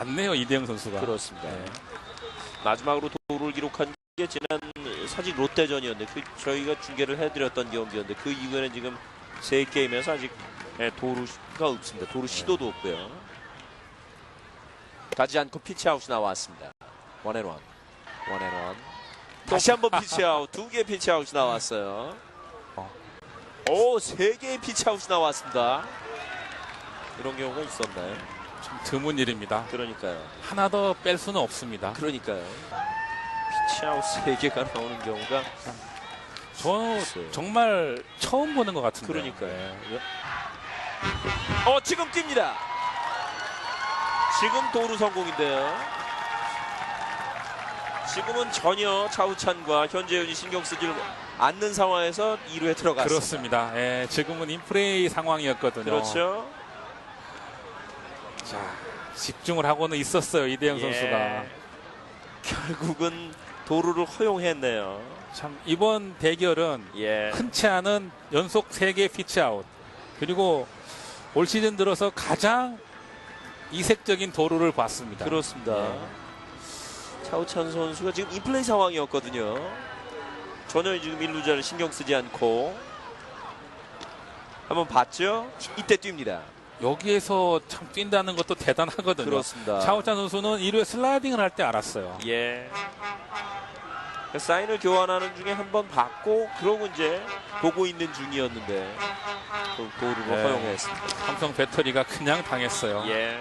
않네요 이대영 선수가. 그렇습니다. 네. 마지막으로 도루를 기록한 게 지난 사직 롯데전이었는데 그 저희가 중계를 해드렸던 경기였는데 그 이후에는 지금 세 게임에서 아직 예, 도루가 없습니다. 도루 시도도 없고요. 가지 않고 피치아웃이 나왔습니다. 원앤원, 원앤원. 다시 한번 피치아웃, 두 개의 피치아웃이 나왔어요. 어. 오, 세 개의 피치아웃이 나왔습니다. 이런 경우가 있었나요? 좀 드문 일입니다. 그러니까요. 하나 더 뺄 수는 없습니다. 그러니까요. 피치아웃 세 개가 나오는 경우가 저. 정말 처음 보는 것 같은데. 그러니까요. 어 지금 뜁니다. 지금 도루 성공인데요. 지금은 전혀 차우찬과 현재윤이 신경 쓰지 않는 상황에서 2루에 들어갔습니다. 그렇습니다. 예, 지금은 인플레이 상황이었거든요. 그렇죠. 자, 집중을 하고는 있었어요 이대영 예. 선수가. 결국은 도루를 허용했네요. 참 이번 대결은 예. 흔치 않은 연속 3개 피치아웃 그리고 올 시즌 들어서 가장 이색적인 도루를 봤습니다. 그렇습니다. 예. 차우찬 선수가 지금 인플레이 상황이었거든요. 전혀 지금 일루자를 신경 쓰지 않고 한번 봤죠? 이때 뜁니다. 여기에서 참 뛴다는 것도 대단하거든요. 그렇습니다. 차우찬 선수는 1회 슬라이딩을 할 때 알았어요. 예. 그 사인을 교환하는 중에 한 번 받고 그러고 이제 보고 있는 중이었는데 또 도루를 네. 허용했습니다. 삼성 배터리가 그냥 당했어요. 예.